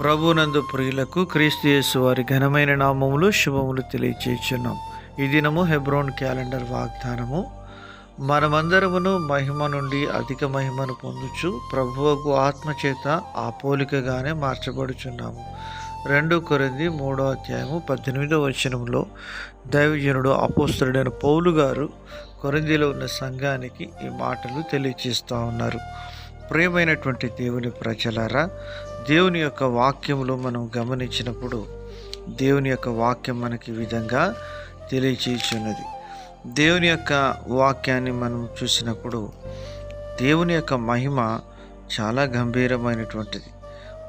ప్రభునందు ప్రియులకు క్రీస్తు యేసు వారి ఘనమైన నామములు శుభములు తెలియచేస్తున్నాం ఈ దినము హెబ్రోన్ క్యాలెండర్ వాగ్దానము. మనమందరమును మహిమ నుండి అధిక మహిమను పొందుచు ప్రభువుకు ఆత్మచేత ఆ పోలికగానే మార్చబడుచున్నాము. రెండు కొరింది మూడో అధ్యాయము పద్దెనిమిదో వచనంలో దైవజనుడు అపోస్తుడైన పౌలు గారు కొరిందిలో ఉన్న సంఘానికి ఈ మాటలు తెలియచేస్తూ ఉన్నారు. ప్రియమైనటువంటి దేవుని ప్రజలారా దేవుని యొక్క వాక్యంలో మనం గమనించినప్పుడు దేవుని యొక్క వాక్యం మనకి విధంగా తెలియచేయుచున్నది. దేవుని యొక్క వాక్యాన్ని మనం చూసినప్పుడు దేవుని యొక్క మహిమ చాలా గంభీరమైనటువంటిది.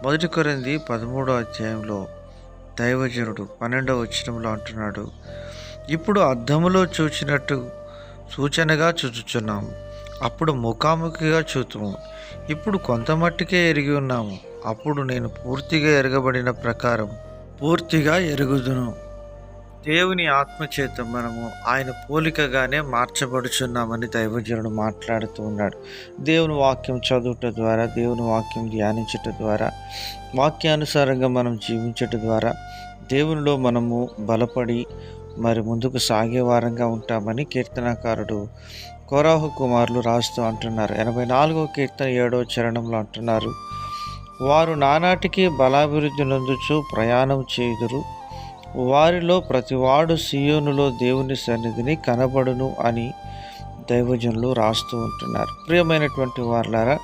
మొదటి కొరింది పదమూడో అధ్యాయంలో దైవజనుడు పన్నెండవ వచనంలో అంటున్నాడు ఇప్పుడు అద్దములో చూచినట్టు సూచనగా చూచుచున్నాము. అప్పుడు ముఖాముఖిగా చూతుము. ఇప్పుడు కొంత మట్టుకే ఎరిగి ఉన్నాము. అప్పుడు నేను పూర్తిగా ఎరగబడిన ప్రకారం పూర్తిగా ఎరుగుదును. దేవుని ఆత్మచేత మనము ఆయన పోలికగానే మార్చబడుచున్నామని దైవజనుడు మాట్లాడుతూ ఉన్నాడు. దేవుని వాక్యం చదువుట ద్వారా దేవుని వాక్యం ధ్యానించట ద్వారా వాక్యానుసారంగా మనం జీవించట ద్వారా దేవునిలో మనము బలపడి మరి ముందుకు సాగే వారంగా ఉంటామని కీర్తనాకారుడు కోరాహు కుమారులు రాస్తూ అంటున్నారు. ఎనభై నాలుగో కీర్తన ఏడో చరణంలో అంటున్నారు. వారు నానాటికి బలాభివృద్ధి నందుచు ప్రయాణం చేయుదురు. వారిలో ప్రతివాడు సియోనులో దేవుని సన్నిధిని కనబడును అని దైవజనులు రాస్తూ ఉంటున్నారు. ప్రియమైనటువంటి వారులారా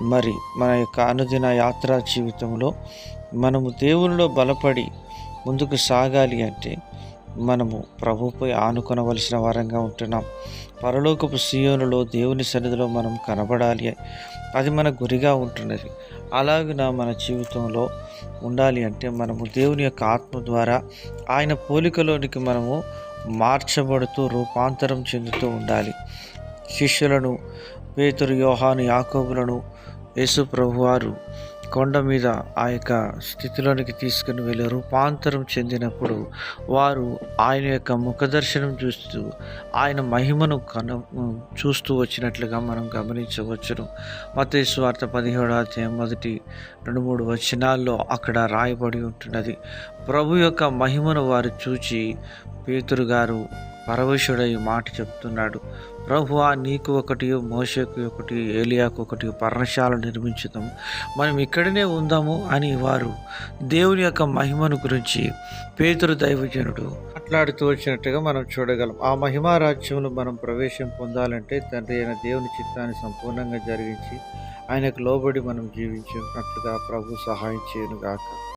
మరి మన యొక్క అనుదిన యాత్రా జీవితంలో మనము దేవునిలో బలపడి ముందుకు సాగాలి అంటే మనము ప్రభుపై ఆనుకొనవలసిన వారంగా ఉంటున్నాం. పరలోకపు సీయోనులో దేవుని సన్నిధిలో మనం కనబడాలి. అది మన గురిగా ఉంటున్నది. అలాగిన మన జీవితంలో ఉండాలి అంటే మనము దేవుని యొక్క ఆత్మ ద్వారా ఆయన పోలికలోనికి మనము మార్చబడుతూ రూపాంతరం చెందుతూ ఉండాలి. శిష్యులను పేతురు యోహాను యాకోబులను యేసు ప్రభువారు కొండ మీద ఆ యొక్క స్థితిలోనికి తీసుకుని వెళ్ళి రూపాంతరం చెందినప్పుడు వారు ఆయన యొక్క ముఖదర్శనం చూస్తూ ఆయన మహిమను కన చూస్తూ వచ్చినట్లుగా మనం గమనించవచ్చును. మతేశ్వార్త పదిహేడు అధ్యాయం మొదటి రెండు మూడు వచనాల్లో అక్కడ రాయబడి ఉంటున్నది. ప్రభు యొక్క మహిమను వారు చూచి పేతురు గారు పరవశుడై మాట చెప్తున్నాడు. ప్రభువా నీకు ఒకటి మోషకు ఒకటి ఏలియాకు ఒకటి పర్ణశాల నిర్మించుదాం. మనం ఇక్కడనే ఉందాము అని వారు దేవుని యొక్క మహిమను గురించి పేతురు దైవజనుడు మాట్లాడుతూ వచ్చినట్టుగా మనం చూడగలం. ఆ మహిమా రాజ్యమును మనం ప్రవేశం పొందాలంటే తండ్రి అయిన దేవుని చిత్తాన్ని సంపూర్ణంగా జరిగించి ఆయనకు లోబడి మనం జీవించినట్లుగా ప్రభు సహాయం చేయను గాక